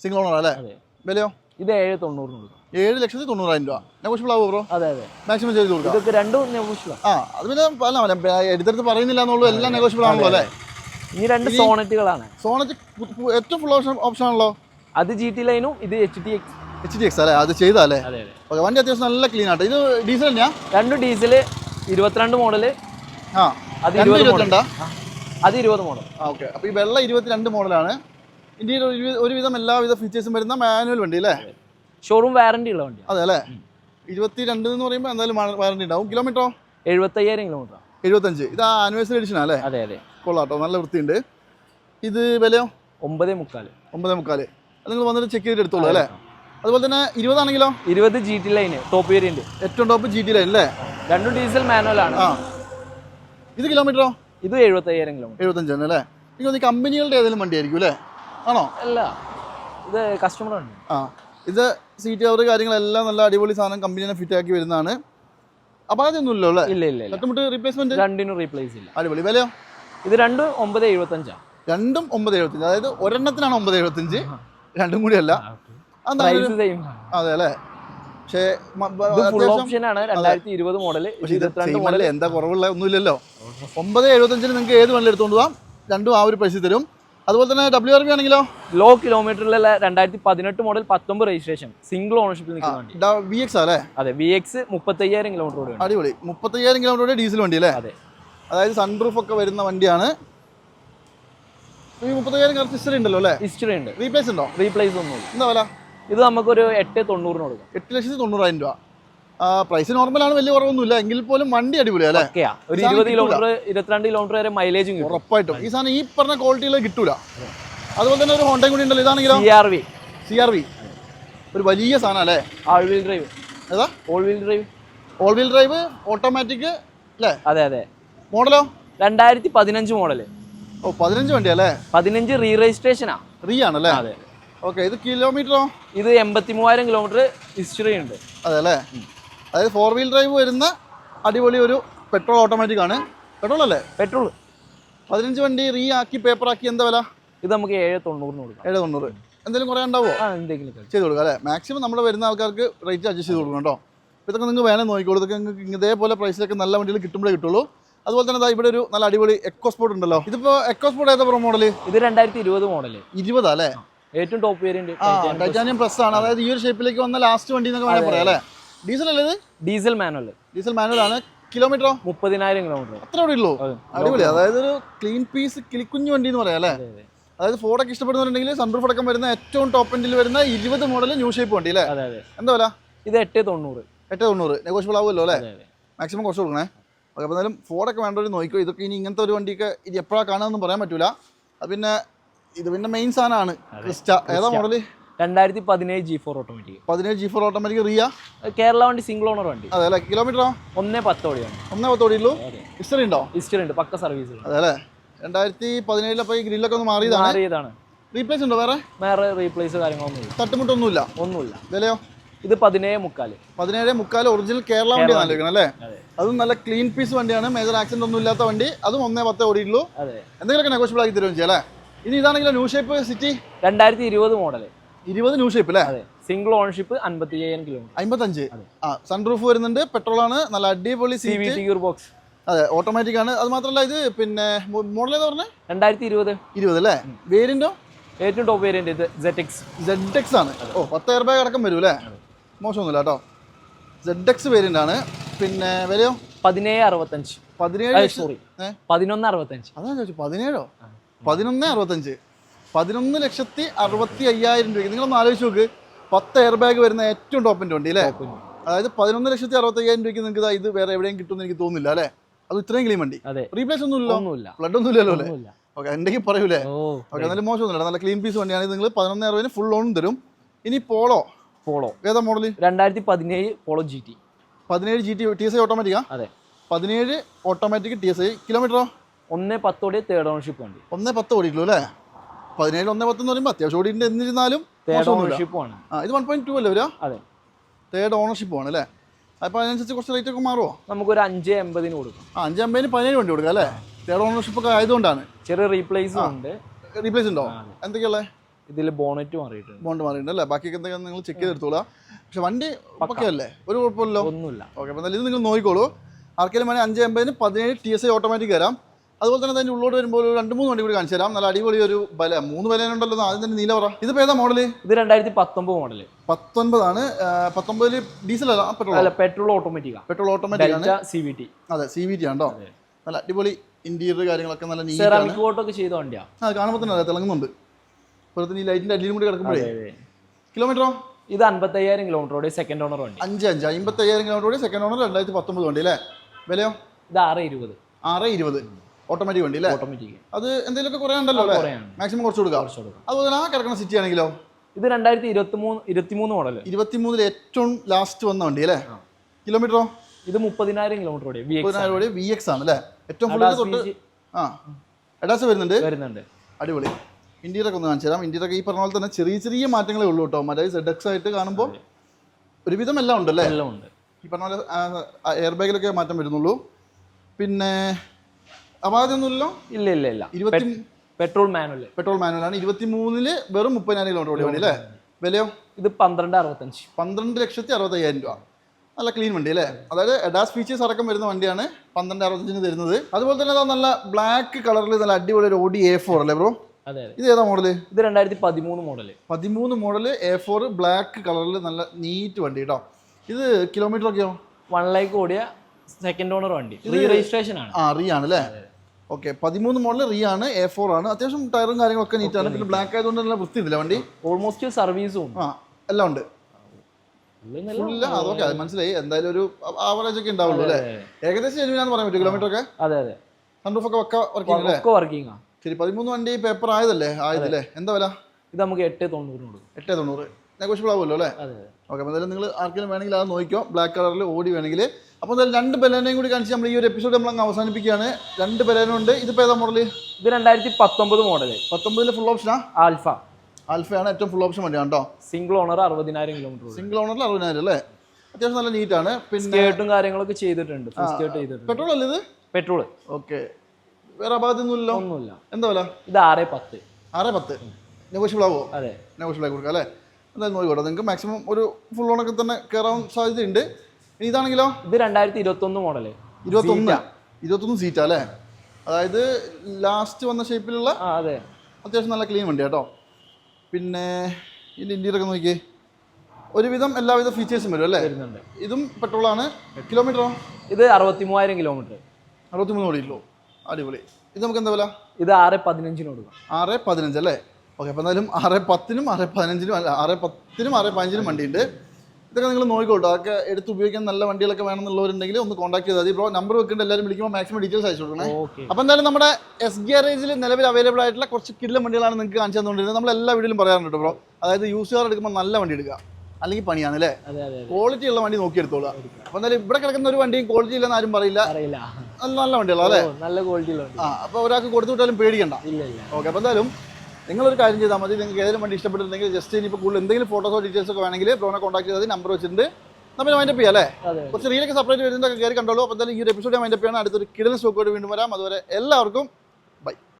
സിംഗിൾ ഓണർ അല്ലേ? വിലയോ? ഇത് ഏഴ് തൊണ്ണൂറിന് കൊടുക്കും. ഏഴ് ലക്ഷത്തി തൊണ്ണൂറായിരം രൂപ. നെഗോഷ്യബിൾ ആവുമോ ബ്രോ അതെ അതെ. മാക്സിമം ചെയ്ത് കൊടുക്കാം. ഇതൊക്കെ രണ്ടും നെഗോഷ്യബിൾ ആ അത് പിന്നെ പല എടുത്തെടുത്ത് പറയുന്നില്ല എന്നുള്ളൂ എല്ലാം നെഗോഷ്യബിൾ ആണല്ലോ അല്ലേ? ഈ രണ്ട് സോണറ്റുകളാണ് സോണറ്റ് ഏറ്റവും ഫുൾ ഓപ്ഷൻ ഓപ്ഷൻ ആണല്ലോ? അത് ജി ടി ലൈനും ഇത് H T X H D X അല്ലേ? അത് ചെയ്താലേ ഓക്കെ വണ്ടി അത്യാവശ്യം നല്ല ക്ലീൻ ആട്ടോ. ഇത് ഡീസൽ തന്നെയാ? രണ്ടും ഡീസൽ ഇരുപത്തിരണ്ട് മോഡൽ ആ അത് രണ്ട് ഇരുപത് മോഡൽ ഇരുപത്തിരണ്ടാ അത് ഇരുപത് മോഡൽ ഓക്കെ അപ്പോൾ ഈ വെള്ള ഇരുപത്തിരണ്ട് മോഡലാണ് ഇന്ത്യയിൽ ഒരു ഒരുവിധം എല്ലാവിധ ഫീച്ചേഴ്സും വരുന്ന മാനുവൽ വണ്ടി അല്ലേ? ഷോറൂം വാറണ്ടി ഉള്ള വണ്ടി അതെ അല്ലേ? ഇരുപത്തി രണ്ട് എന്ന് പറയുമ്പോൾ എന്തായാലും വാറണ്ടി ഉണ്ടാവും. കിലോമീറ്ററോ? എഴുപത്തയ്യായിരം കിലോമീറ്റർ എഴുപത്തഞ്ച്. ഇത് ആനിവേഴ്സറി എഡിഷൻ അല്ലേ? അതെ അതെ. കൊള്ളാട്ടോ നല്ല വൃത്തിയുണ്ട്. ഇത് വിലയോ? ഒമ്പതേ മുക്കാൽ. ഒമ്പതേ മുക്കാൽ. അത് നിങ്ങൾ വന്നിട്ട് ചെക്ക് ചെയ്തിട്ട് എടുത്തോളൂ അല്ലേ? അതുപോലെ തന്നെ ഇരുപതാണെങ്കിലോ? ഇരുപത് G T line top variant ഏറ്റവും ടോപ്പ് ജി ടി ലൈൻ അല്ലേ? രണ്ടും ഡീസൽ മാനുവൽ ആണ്. ആ. ഇത് കിലോമീറ്ററോ? ഇത് എഴുപത്തയ്യായിരം കിലോമീറ്റർ. എഴുപത്തഞ്ചാണ് അല്ലേ? ഇത് കമ്പനികളുടെ ഏതെങ്കിലും വണ്ടിയായിരിക്കും അല്ലേ? ആണോ? അല്ല. ഇത് കസ്റ്റമറാണ് ആ. ഇത് സീറ്റ് കവർ കാര്യങ്ങളെല്ലാം നല്ല അടിപൊളി സാധനം കമ്പനി തന്നെ ഫിറ്റ് ആക്കി വരുന്നതാണ്. അപ്പൊ അതൊന്നുമില്ലല്ലോ അല്ലേ? ഇല്ല ഇല്ല തട്ടുമുട്ട് റീപ്ലേസ്മെന്റ് രണ്ടിനും റീപ്ലേസ് ഇല്ല. അടിപൊളി. വിലയോ? ഇത് രണ്ടും ഒമ്പത് എഴുപത്തഞ്ചാണ് രണ്ടും ഒമ്പത് എഴുപത്തഞ്ച്. അതായത് ഒരെണ്ണത്തിനാണ് ഒമ്പത് എഴുപത്തഞ്ച്. രണ്ടും കൂടി അല്ല അതെ അല്ലേ? പക്ഷേ എന്താ കുറവുള്ള ഒന്നുമില്ലല്ലോ. ഒമ്പത് എഴുപത്തഞ്ചിന് നിങ്ങൾക്ക് ഏത് വണ്ടി എടുത്തുകൊണ്ട് പോകാം രണ്ടും ആ ഒരു പൈസ തരും. അതുപോലെ തന്നെ ഡബ്ല്യു ആർ ബി ആണെങ്കിലോ? ലോ കിലോമീറ്ററിലുള്ള രണ്ടായിരത്തി പതിനെട്ട് മോഡൽ പത്തൊമ്പത് രജിസ്ട്രേഷൻ സിംഗിൾ ഓണർഷിപ്പിൽ നിൽക്കുന്ന വി എക്സ് അല്ലേ? അതെ വി എക്സ് മുപ്പത്തയ്യായിരം കിലോമീറ്റർ അടിപൊളി. മുപ്പത്തയ്യായിരം കിലോമീറ്റർ ഡീസൽ വണ്ടി അല്ലേ? അതെ. അതായത് സൺപ്രൂഫ് ഒക്കെ വരുന്ന വണ്ടിയാണ്. ഈ മുപ്പത്തയ്യായിരം ഹിസ്റ്ററി ഉണ്ടല്ലോ അല്ലേ? ഹിസ്റ്ററി ഉണ്ട്. റീപ്ലേസ് ഉണ്ടോ? റീപ്ലേസ് ഒന്നും എന്താ വില? ഇത് നമുക്കൊരു എട്ട് തൊണ്ണൂറിന് കൊടുക്കാം. എട്ട് ലക്ഷത്തി തൊണ്ണൂറായിരം രൂപ. പ്രൈസ് നോർമലാണ് വലിയ കുറവൊന്നുമില്ല. എങ്കിൽ പോലും വണ്ടി അടിപൊളിയാ അല്ലേ? ഒരു ഇരുപത്. കിലോമീറ്റർ ഇരുപത്തിരണ്ട് കിലോമീറ്റർ വരെ മൈലേജും ഉറപ്പായിട്ടും. ഈ സാധനം ഈ പറഞ്ഞ ക്വാളിറ്റിയിൽ കിട്ടൂല. അതുപോലെ തന്നെ ഒരു ഹോണ്ടയും കൂടി ഉണ്ടല്ലോ ഇതാണെങ്കിലോ? C R V C R V ഒരു വലിയ സാധനം അല്ലേ? ആൾ വീൽ ഡ്രൈവ് ഏതാ? All wheel drive all wheel drive automatic അല്ലേ? അതെ അതെ. മോഡലോ? രണ്ടായിരത്തി പതിനഞ്ച് മോഡൽ ഓ പതിനഞ്ച് വണ്ടി അല്ലേ? പതിനഞ്ച് റീ രജിസ്ട്രേഷനാ റീ ആണല്ലേ അതെ. ഓക്കെ ഇത് കിലോമീറ്ററോ ഇത് എൺപത്തി മൂവായിരം കിലോമീറ്റർ ഹിസ്റ്ററി ഉണ്ട്. അതെ അല്ലേ? അതായത് ഫോർ വീൽ ഡ്രൈവ് വരുന്ന അടിപൊളി ഒരു പെട്രോൾ ഓട്ടോമാറ്റിക് ആണ്. പെട്രോൾ അല്ലേ? പെട്രോൾ പതിനഞ്ച് വണ്ടി റീ ആക്കി പേപ്പർ ആക്കി എന്താ വില? ഇത് നമുക്ക് ഏഴ് തൊണ്ണൂറിന് കൊടുക്കാം. ഏഴ് തൊണ്ണൂറ്. എന്തെങ്കിലും കുറേ ഉണ്ടാവോ ആ എന്തെങ്കിലും. ചെയ്ത് കൊടുക്കാം അല്ലേ? മാക്സിമം നമ്മൾ വരുന്ന ആൾക്കാർക്ക് റേറ്റ് അഡ്ജസ്റ്റ് ചെയ്ത് കൊടുക്കും കേട്ടോ. ഇതൊക്കെ നിങ്ങൾക്ക് വേണമെന്ന് നോക്കിക്കോളൂ. ഇതൊക്കെ നിങ്ങൾക്ക് ഇതേപോലെ പ്രൈസിലൊക്കെ നല്ല വണ്ടികൾ കിട്ടുമ്പോഴേ കിട്ടുള്ളൂ. അതുപോലെ തന്നെ ഇവിടെ ഒരു നല്ല അടിപൊളി എക്കോ സ്പോർട്ട് ഉണ്ടല്ലോ. ഇതിപ്പോ എക്കോ സ്പോർട്ട് ഏതാ പ്രോ മോഡൽ ഇത് രണ്ടായിരത്തി ഇരുപത് മോഡൽ ഇരുപതാ അല്ലേ? ഏറ്റവും ടോപ്പ് വേരിയന്റ് ആ ടൈറ്റാനിയം പ്ലസ് ആണ്. അതായത് ഈ ഒരു ഷേപ്പിലേക്ക് വന്ന ലാസ്റ്റ് വണ്ടി എന്നൊക്കെ വേണമെങ്കിൽ പറയാം അല്ലേ? ഡീസൽ അല്ലേ ഡീസൽ മാനുവൽ. ഡീസൽ മാനുവൽ ആണ് കിലോമീറ്ററോ? മുപ്പതിനായിരം കിലോമീറ്റർ. അത്ര അവിടെ ഉള്ളൂ അടിപൊളി. അതായത് ഒരു ക്ലീൻ പീസ് കിളിക്കുഞ്ഞു വണ്ടി എന്ന് പറയാം അല്ലേ? അതെ അതെ. അതായത് ഫോർഡൊക്കെ ഇഷ്ടപ്പെടുന്നുണ്ടെങ്കിൽ സൺപ്രൂഫ് അടക്കം വരുന്ന ഏറ്റവും ടോപ്പ് എൻഡിൽ വരുന്ന ഇരുപത് മോഡൽ ന്യൂ ഷേപ്പ് വണ്ടി അല്ലേ? എന്താ വില? ഇത് എട്ട് തൊണ്ണൂറ്. എട്ട് തൊണ്ണൂറ്. നെഗോഷ്യബിൾ ആവുമല്ലോ അല്ലേ? മാക്സിമം കുറച്ച് കൊടുക്കണേ. ഓക്കെ അപ്പോൾ എന്തായാലും ഫോർഡൊക്കെ വേണ്ടവർ നോക്കിക്കോ. ഇതൊക്കെ ഇനി ഇങ്ങനത്തെ ഒരു വണ്ടിയൊക്കെ ഇത് എപ്പോഴാണ് കാണുമെന്നും പറയാൻ പറ്റൂല. അത് പിന്നെ ഇത് പിന്നെ മെയിൻ സാധനമാണ്. ക്രിസ്റ്റ. ഏതാ മോഡൽ രണ്ടായിരത്തി പതിനേഴ് ജി ഫോർ ഓട്ടോമാറ്റിക് പതിനേഴ് ജി ഫോർ ഓട്ടോമാറ്റിക് റിയ? കേരള വണ്ടി സിംഗിൾ ഓണർ വണ്ടി. അതെ അല്ലേ? കിലോമീറ്ററോ ഒന്നേ പത്തോടിയാണ് ഒന്നേ പത്തോടി ഓടിയുള്ളൂ? അതെ ഹിസ്റ്ററി ഉണ്ടോ? ഹിസ്റ്ററി ഉണ്ട് പക്ക സർവീസ് അതെ അല്ലേ? രണ്ടായിരത്തി പതിനേഴിൽ അപ്പോൾ ഈ ഗ്രില്ലൊക്കെ ഒന്ന് മാറിയതാണ്? മാറിയതാണ്. റീപ്ലേസ് ഉണ്ടോ വേറെ? വേറെ റീപ്ലേസ് കാര്യങ്ങളൊന്നും ഇല്ല. തട്ടുമുട്ടൊന്നുമില്ല? ഒന്നുമില്ല. വിലയോ? ഇത് പതിനേഴ് മുക്കാൽ. പതിനേഴ് മുക്കാൽ ഒറിജിനൽ കേരള വണ്ടിയാണ് നല്ലിരിക്കണം അല്ലേ? അതെ. നല്ല ക്ലീൻ പീസ് വണ്ടിയാണ് മേജർ ആക്സിഡന്റ് ഒന്നും ഇല്ലാത്ത വണ്ടി. അതും ഒന്നേ പത്തേ ഓടിയുള്ളൂ. എന്തെങ്കിലുമൊക്കെ നെഗോഷ്യബിൾ ആക്കി തരുമോ ചെയ്യാം അല്ലേ? ഇനി ഇതാണെങ്കിലും ന്യൂ ഷേപ്പ് സിറ്റി രണ്ടായിരത്തി ഇരുപത് മോഡൽ ഇരുപത് ന്യൂ ഷേപ്പ് അല്ലേ സിംഗിൾ ഓൺഷിപ്പ് അൻപത്തി അയ്യായിരം കിലോമീറ്റർ അമ്പത്തഞ്ച്. ആ സൺറൂഫ് വരുന്നുണ്ട്. പെട്രോൾ ആണ്. നല്ല അടിപൊളി സി വി ഗിയർ ബോക്സ് അതെ ഓട്ടോമാറ്റിക് ആണ്. അത് മാത്രമല്ല ഇത് പിന്നെ മോഡൽ ഏതാ പറഞ്ഞത് രണ്ടായിരത്തി ഇരുപത് ഇരുപത് അല്ലേ വേരിയന്റോ ഏറ്റവും ടോപ്പ് വേരിയന്റ് ഇത് ജെഡ് എക്സ് സെഡ് എക്സ് ആണ്. ഓ പത്ത് എയർ ബാഗ് അടക്കം വരും അല്ലേ മോശമൊന്നുമില്ല കേട്ടോ. സെഡ് എക്സ് വേരിയന്റ് ആണ്. പിന്നെ വിലയോ? പതിനേഴ് അറുപത്തഞ്ച്. പതിനേഴ് സോറി? പതിനൊന്ന് അറുപത്തഞ്ച്. അതാ ചോദിച്ചു പതിനേഴോ? പതിനൊന്ന് അറുപത്തഞ്ച്. പതിനൊന്ന് ലക്ഷത്തി അറുപത്തി അയ്യായിരം രൂപയ്ക്ക്. നിങ്ങളൊന്ന് ആലോചിച്ച് നോക്ക്. പത്ത് എയർ ബാഗ് വരുന്ന ഏറ്റവും ടോപ്പിന്റെ വണ്ടി അല്ലേ? അതായത് പതിനൊന്ന് ലക്ഷത്തി അറുപത്തി അയ്യായിരം രൂപയ്ക്ക് നിങ്ങൾക്ക് ഇത് വേറെ എവിടെയും കിട്ടുമെന്ന് എനിക്ക് തോന്നുന്നില്ല അല്ലേ? അത് ഇത്രയും ക്ലീൻ വണ്ടി. അതെ. റീപ്ലേസ് ഒന്നും ഇല്ല ഒന്നുമില്ല. ഫ്ലഡ് ഒന്നും ഇല്ലല്ലോ അല്ലേ ഓക്കെ എന്തെങ്കിലും പറയൂലേ? ഓക്കെ എന്നാലും മോശമൊന്നുമില്ല നല്ല ക്ലീൻ പീസ് വണ്ടിയാണ് നിങ്ങൾ പതിനൊന്ന് അറുപതിന് ഫുൾ ലോൺ തരും. ഇനി പോളോ പോളോ ഏതാ മോഡൽ രണ്ടായിരത്തി പതിനേഴ് പോളോ ജി ടി പതിനേഴ് G T T S I ഓട്ടോമാറ്റിക്കാ അതെ. പതിനേഴ് ഓട്ടോമാറ്റിക് ടി എസ് ഐ കിലോമീറ്ററോ ഒന്ന് പത്തോടെ തേർഡ് ഓണർഷിപ്പ് വണ്ടി. ഒന്നേ പത്ത് ഓടിയിട്ടുള്ളൂ അല്ലേ? പതിനേഴ് ഒന്നേ പത്ത് എന്ന് പറയുമ്പോൾ അത്യാവശ്യം ഓടിയിട്ടുണ്ട് എന്നിരുന്നാലും ഇത് വൺ പോയിന്റ് ടു അല്ലേ വരാ അതെ. തേർഡ് ഓണർഷിപ്പ് ആണ് അല്ലേ? അപ്പോൾ അതിനനുസരിച്ച് കുറച്ച് റേറ്റ് ഒക്കെ മാറുമോ നമുക്ക് നമുക്കൊരു അഞ്ച് എൺപതിന് കൊടുക്കും. ആ അഞ്ച് അമ്പതിന് പതിനേഴ് വണ്ടി കൊടുക്കുക അല്ലേ? തേർഡ് ഓണർഷിപ്പ് ഒക്കെ ആയതുകൊണ്ടാണ്. ചെറിയ റീപ്ലേസ് ഉണ്ട്. റീപ്ലേസ് ഉണ്ടോ. എന്തൊക്കെയുള്ളത് ഇതിൽ ബോണറ്റ് മാറിയിട്ടുണ്ട്. ബോണ്ട് മാറിയിട്ടുണ്ട് അല്ലേ? ബാക്കി എന്തൊക്കെ നിങ്ങൾ ചെക്ക് ചെയ്തെടുത്തോളാം പക്ഷെ വണ്ടി ഒക്കെ അല്ലേ? ഒരു കുഴപ്പമില്ലല്ലോ. ഒന്നുമില്ല. ഓക്കെ അപ്പോൾ എന്തായാലും ഇത് നിങ്ങൾ നോക്കിക്കോളൂ. ആർക്കെങ്കിലും വേണമെങ്കിൽ അഞ്ച് എൺപതിന് പതിനേഴ് ടി എസ് ഐ ഓട്ടോമാറ്റിക് തരാം. അതുപോലെ തന്നെ അതിന്റെ ഉള്ളോട്ട് വരുമ്പോൾ ഒരു രണ്ട് മൂന്ന് വണ്ടി കൂടി കാണിച്ചു തരാം. നല്ല അടിപൊളി ഒരു ബല മൂന്ന് ബലനുണ്ടല്ലോ ആദ്യം തന്നെ നീല പറ. ഇതിപ്പോൾ ഏതാ മോഡൽ ഇത് രണ്ടായിരത്തി പത്തൊമ്പത് മോഡൽ പത്തൊൻപതാണ് പത്തൊമ്പതിൽ ഡീസൽ അല്ല പെട്രോൾ അല്ല പെട്രോൾ ഓട്ടോമാറ്റിക് പെട്രോൾ ഓട്ടോമാറ്റിക് ആണ്. സി വി ടി അതെ സി വി ടി ആണോ നല്ല അടിപൊളി ഇന്റീരിയർ കാര്യങ്ങളൊക്കെ നല്ല സെറാമിക് ഒക്കെ ചെയ്ത വണ്ടിയാ. ആ കാണുമ്പോൾ തന്നെ അതെ തിളങ്ങുന്നുണ്ട്. അതുപോലെ ഈ ലൈറ്റിന്റെ അടിയിലും കൂടി കിടക്കുമ്പോഴേ. അതെ, അതെ. കിലോമീറ്ററോ ഇത് അമ്പത്തയ്യായിരം കിലോമീറ്ററോടെ സെക്കൻഡ് ഓണർ വണ്ടി. അഞ്ച് അഞ്ച്. അമ്പത്തി അയ്യായിരം കിലോമീറ്റർ കൂടി സെക്കൻഡ് ഓണർ രണ്ടായിരത്തി പത്തൊമ്പത് വണ്ടി അല്ലേ? വിലയോ? ഇത് ആറ് ഇരുപത്. ആറ് ഇരുപത്. ഓട്ടോമാറ്റിക് വണ്ടി അല്ലേ ഓട്ടോമാറ്റിക് അത് എന്തെങ്കിലുമൊക്കെ കുറേ ഉണ്ടല്ലോ അല്ലേ? മാക്സിമം കുറച്ച് കൊടുക്കാം. കുറച്ച് കൊടുക്കാം. അതുപോലെ ആ കിടക്കുന്ന സിറ്റി ആണെങ്കിലോ? ഇത് രണ്ടായിരത്തി ഇരുപത്തി മൂന്ന് ഇരുപത്തിമൂന്ന് ഇരുപത്തി ഇരുപത്തിമൂന്നിൽ ഏറ്റവും ലാസ്റ്റ് വന്ന വണ്ടി അല്ലേ? കിലോമീറ്ററോ ഇത് മുപ്പതിനായിരം കിലോമീറ്റർ ഓടി മുപ്പതിനായിരം ഓടി വി എക്സ് ആണ് അല്ലേ? ഏറ്റവും ഫുൾ തൊട്ട് ആ. എഡാസ് വരുന്നുണ്ട്? വരുന്നുണ്ട്. അടിപൊളി. ഇന്ത്യയിലൊക്കെ ഒന്ന് കാണിച്ചു തരാം ഇന്ത്യയിലൊക്കെ ഈ പറഞ്ഞ പോലെ തന്നെ ചെറിയ ചെറിയ മാറ്റങ്ങളേ ഉള്ളൂ കേട്ടോ. മറ്റേ സെഡ് എക്സ് ആയിട്ട് കാണുമ്പോൾ ഒരുവിധം എല്ലാം ഉണ്ടല്ലേ? എല്ലാം ഉണ്ട്. ഈ പറഞ്ഞ പോലെ എയർ ബാഗിലൊക്കെ മാറ്റം വരുന്നുള്ളൂ. പിന്നെ അപാകതയൊന്നുമില്ലല്ലോ ഇല്ല ഇല്ല ഇല്ല. ഇരുപത്തി പെട്രോൾ മാനുവൽ പെട്രോൾ മാനുവൽ ആണ്. ഇരുപത്തി മൂന്നിൽ വെറും മുപ്പതിനായിരം കിലോമീറ്റർ ഓടി വണ്ടി അല്ലേ? വിലയോ? ഇത് പന്ത്രണ്ട് അറുപത്തഞ്ച്. പന്ത്രണ്ട് ലക്ഷത്തി അറുപത്തയ്യായിരം രൂപ. നല്ല ക്ലീൻ വണ്ടി അല്ലേ? അതായത് എഡാസ് ഫീച്ചേഴ്സ് അടക്കം വരുന്ന വണ്ടിയാണ് പന്ത്രണ്ട് അറുപത്തഞ്ചിന് തരുന്നത്. അതുപോലെ തന്നെ നല്ല ബ്ലാക്ക് കളറിൽ നല്ല അടിപൊളി ഒരു ഓഡി എ ഫോർ അല്ലേ ബ്രോ ഇത് ഏതാ മോഡൽ ഇത് രണ്ടായിരത്തി പതിമൂന്ന് മോഡൽ പതിമൂന്ന് മോഡൽ എ ഫോർ ബ്ലാക്ക് കളറിൽ നല്ല നീറ്റ് വണ്ടി കേട്ടോ ഇത് കിലോമീറ്റർ ഒക്കെയോ? വൺ ലൈക്ക് ഓടിയ സെക്കൻഡ് ഓണർ വണ്ടി. റീ രജിസ്ട്രേഷൻ ആണ്. ആ റീ ആണ് അല്ലേ? ഓക്കെ പതിമൂന്ന് മോഡൽ റീ ആണ് എ ഫോർ ആണ്. അത്യാവശ്യം ടയറും കാര്യങ്ങളൊക്കെ നീറ്റ് ആണ്. പിന്നെ ബ്ലാക്ക് ആയതുകൊണ്ട് നല്ല വൃത്തി ഇല്ല വണ്ടി ഓൾമോസ്റ്റ് സർവീസും ആ എല്ലാം ഉണ്ട്. ഫുള്ള് അതൊക്കെ അത് മനസ്സിലായി. എന്തായാലും ഒരു ആവറേജ് ഒക്കെ ഉണ്ടാവുള്ളൂ അല്ലേ? ഏകദേശം ജെനുവിനാന്ന് പറയാൻ പറ്റും കിലോമീറ്റർ ഒക്കെ? അതെ അതെ. സൺറൂഫ് ഒക്കെ ഒക്കെ വർക്കിംഗ് വർക്കിംഗ് ശരി പതിമൂന്ന് വണ്ടി പേപ്പർ ആയതല്ലേ? ആയതല്ലേ? എന്താ വില? ഇത് നമുക്ക് എട്ട് തൊണ്ണൂറിന് കൊടുക്കും. എട്ട് തൊണ്ണൂറ്. നെഗോഷ്യബിൾ ആവുമല്ലോ അല്ലേ? ഓക്കെ എന്തായാലും നിങ്ങൾ ആർക്കെങ്കിലും വേണമെങ്കിൽ അത് നോക്കിക്കോ. ബ്ലാക്ക് കളറിൽ ഓടി വേണമെങ്കിൽ അപ്പോൾ എന്തായാലും രണ്ട് ബലേനയും കൂടി കാണിച്ച് നമ്മൾ ഈ ഒരു എപ്പിസോഡ് നമ്മൾ അങ്ങ് അവസാനിപ്പിക്കുകയാണ്. രണ്ട് ബലേനുണ്ട് ഇതിപ്പോൾ ഏതാ മോഡൽ ഇത് രണ്ടായിരത്തി പത്തൊമ്പത് മോഡൽ പത്തൊമ്പതിൽ ഫുൾ ഓപ്ഷനാ ആൽഫ. ആൽഫയാണ് ഏറ്റവും ഫുൾ ഓപ്ഷൻ വണ്ടിയാണ് കേട്ടോ. സിംഗിൾ ഓണർ അറുപതിനായിരം കിലോമീറ്റർ സിംഗിൾ ഓണറിൽ അറുപതിനായിരം അല്ലേ? അത്യാവശ്യം നല്ല നീറ്റ് ആണ്. പിന്നെ സ്കേർട്ടും കാര്യങ്ങളൊക്കെ ചെയ്തിട്ടുണ്ട്. പെട്രോൾ അല്ലേ ഇത്? പെട്രോൾ ഓക്കെ വേറെ അപാകത്തൊന്നുമില്ലല്ലോ ഒന്നുമില്ല. എന്താ വില? ഇത് ആറ് പത്ത്. ആറ് പത്ത്. നെഗോഷ്യബിൾ ആവോ? അതെ. നെഗോഷ്യബിൾ ആയി കൊടുക്കാം അല്ലേ? എന്തായാലും നോക്കിക്കോട്ടെ. നിങ്ങൾക്ക് മാക്സിമം ഒരു ഫുൾ ഓണൊക്കെ തന്നെ കയറാൻ സാധ്യതയുണ്ട്. ഇതാണെങ്കിലോ? ഇത് രണ്ടായിരത്തി ഇരുപത്തൊന്ന് മോഡൽ. ഇരുപത്തൊന്ന്. ഇരുപത്തൊന്ന് സീറ്റാ അല്ലേ? അതായത് ലാസ്റ്റ് വന്ന ഷേപ്പിലുള്ള അതെ. അത്യാവശ്യം നല്ല ക്ലീൻ വണ്ടി കേട്ടോ. പിന്നെ ഇതിന്റെ ഇന്റീരിയറൊക്കെ നോക്കി ഒരുവിധം എല്ലാവിധ ഫീച്ചേഴ്സും വരും അല്ലേ? വരുന്നുണ്ട്. ഇതും പെട്രോളാണ് കിലോമീറ്ററോ ഇത് അറുപത്തി മൂവായിരം കിലോമീറ്റർ അറുപത്തി മൂന്ന് ഓടിയല്ലോ അടിപൊളി. ഇത് നമുക്ക് എന്താ വില? ഇത് ആറ് പതിനഞ്ചിന് കൊടുക്കാം. ആറ് പതിനഞ്ച് അല്ലേ? ഓക്കെ അപ്പോൾ എന്തായാലും ആറ് പത്തിനും ആറ് പതിനഞ്ചിനും അല്ല ആറ് പത്തിനും ആറ് പതിനഞ്ചിനും വണ്ടിയുണ്ട്. ഇതൊക്കെ നിങ്ങൾ നോക്കിക്കോട്ടോ. അതൊക്കെ എടുത്ത് ഉപയോഗിക്കാൻ നല്ല വണ്ടികളൊക്കെ വേണമെന്നുള്ളവരുണ്ടെങ്കിൽ ഒന്ന് കോൺടാക്ട് ചെയ്താൽ മതി. ബ്രോ നമ്പർ വെക്കേണ്ട എല്ലാവരും വിളിക്കുമ്പോൾ മാക്സിമം ഡീറ്റെയിൽസ് അയച്ചു കൊടുക്കണേ. അപ്പോൾ എന്തായാലും നമ്മുടെ എസ് ഗ്യാരേജിൽ നിലവിൽ അവൈലബിൾ ആയിട്ടുള്ള കുറച്ച് കിടിലം വണ്ടികളാണ് നിങ്ങൾക്ക് കാണിച്ചു തന്നുകൊണ്ടിരുന്നത്. നമ്മൾ എല്ലാ വീഡിയോയിലും പറയാറുണ്ട് ബ്രോ അതായത് യൂസ് കാർ എടുക്കുമ്പോൾ നല്ല വണ്ടി എടുക്കുക. അല്ലെങ്കിൽ പണിയാണ് അല്ലേ? ക്വാളിറ്റി ഉള്ള വണ്ടി നോക്കിയെടുത്തോളൂ അപ്പോൾ എന്തായാലും ഇവിടെ കിടക്കുന്ന ഒരു വണ്ടിയും ക്വാളിറ്റി ഇല്ലെന്ന് ആരും പറയില്ല. നല്ല നല്ല വണ്ടികളാണ് അല്ലേ? നല്ല ക്വാളിറ്റി ആ അപ്പോൾ ഒരാൾക്ക് കൊടുത്തു വിട്ടാലും പേടിക്കണ്ട. ഓക്കെ അപ്പോൾ എന്തായാലും നിങ്ങളൊരു കാര്യം ചെയ്താൽ മതി. നിങ്ങൾക്ക് ഏതെങ്കിലും വണ്ടി ഇഷ്ടപ്പെട്ടിട്ടുണ്ടെങ്കിൽ ജസ്റ്റ് ഇനിയിപ്പോൾ കൂടുതൽ എന്തെങ്കിലും ഫോട്ടോസോ ഡീറ്റെയിൽസ് ഒക്കെ വേണമെങ്കിൽ ബ്രോനെ കോൺടാക്ട് ചെയ്താൽ നമ്പർ വെച്ചിട്ടുണ്ട്. നമ്മൾ മൈൻഡപ്പ് ചെയ്യാം അല്ലേ? കുറച്ച് റീലൊക്കെ സെപ്പറേറ്റ് വരുന്നതൊക്കെ കയറി കണ്ടോളൂ. അപ്പോൾ എന്തായാലും ഈ ഒരു എപ്പിസോഡ് മൈൻഡപ്പ് ചെയ്യണം അടുത്തൊരു കിടന്ന സ്റ്റോക്കോട് വീണ്ടും വരാം. അതുവരെ എല്ലാവർക്കും